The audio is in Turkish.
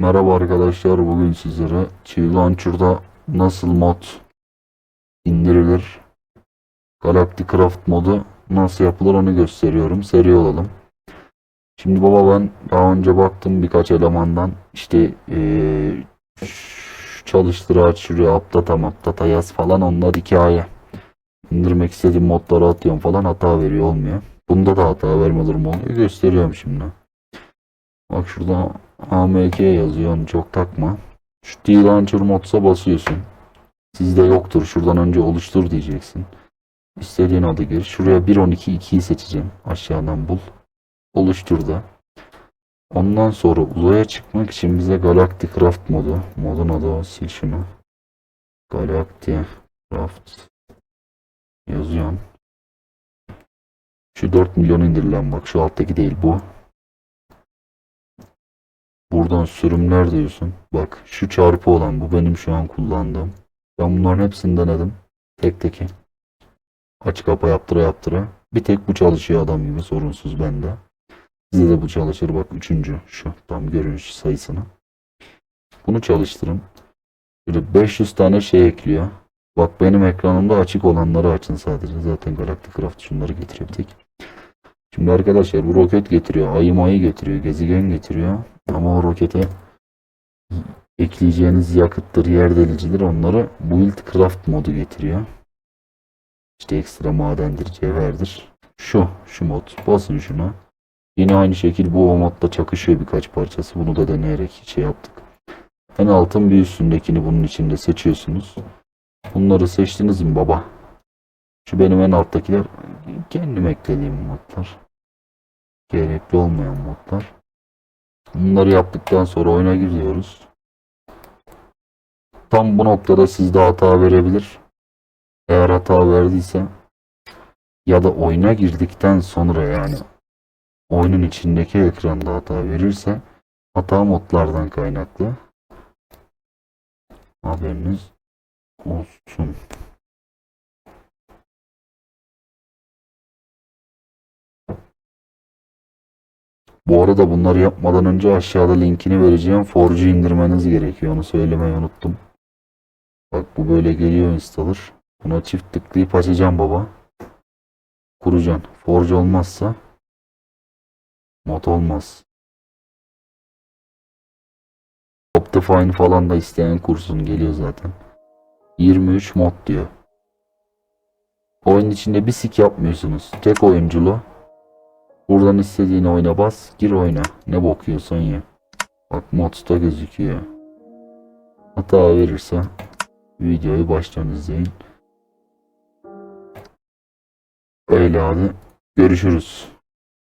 Merhaba arkadaşlar bugün sizlere Çivi Launcher'da nasıl mod indirilir Galactic Craft modu nasıl yapılır onu gösteriyorum seri olalım. Şimdi baba ben daha önce baktım birkaç elemandan işte şu çalıştır aç şuraya updata mapdata yaz falan onlar hikaye. İndirmek istediğim modları atıyorum falan hata veriyor olmuyor. Bunda da hata verme durumu oluyor gösteriyorum şimdi. Bak şurada AMK yazıyor onu çok takma. Şu D-Launcher modsa basıyorsun. Sizde yoktur. Şuradan önce oluştur diyeceksin. İstediğin adı gir. Şuraya 1.12.2'yi seçeceğim. Aşağıdan bul. Oluştur da. Ondan sonra uzaya çıkmak için bize Galactic Craft modu. Modun adı o. Sil şunu. Galactic Craft. Yazıyorsun. Şu 4 milyon indirilen bak şu alttaki değil bu. Buradan sürümler diyorsun. Bak şu çarpı olan bu benim şu an kullandığım. Ben bunların hepsini denedim. Tek teki. Aç kapa yaptıra yaptıra. Bir tek bu çalışıyor adam gibi sorunsuz bende. Size de bu çalışır. Bak üçüncü şu. Tam görün sayısını. Bunu çalıştırın. Böyle 500 tane şey ekliyor. Bak benim ekranımda açık olanları açın sadece. Zaten Galactic Craft şunları tek. Şimdi arkadaşlar bu roket getiriyor. Ayı mayı getiriyor. Gezegen getiriyor. Ama o rokete ekleyeceğiniz yakıttır, yer delicidir. Onları Build Craft modu getiriyor. İşte ekstra madendir, cevherdir. Şu, şu mod. Basın şuna. Yine aynı şekil bu o modda çakışıyor birkaç parçası. Bunu da deneyerek şey yaptık. En altın bir üstündekini bunun içinde seçiyorsunuz. Bunları seçtiniz mi baba? Şu benim en alttakiler kendim eklediğim modlar. Gerekli olmayan modlar. Bunları yaptıktan sonra oyuna giriyoruz. Tam bu noktada sizde hata verebilir. Eğer hata verdiyse ya da oyuna girdikten sonra yani oyunun içindeki ekranda hata verirse hata modlardan kaynaklı. Haberiniz olsun. Bu arada bunları yapmadan önce aşağıda linkini vereceğim. Forge'u indirmeniz gerekiyor. Onu söylemeyi unuttum. Bak bu böyle geliyor installer. Buna çift tıklayıp açacağım baba. Kuracaksın. Forge olmazsa mod olmaz. Optifine falan da isteyen kursun geliyor zaten. 23 mod diyor. Oyun içinde bir sik yapmıyorsunuz. Tek oyunculu. Buradan istediğini oyna bas. Gir oyna. Ne bakıyorsan ya. Bak modda gözüküyor. Hata verirse videoyu baştan izleyin. Öyle abi. Görüşürüz.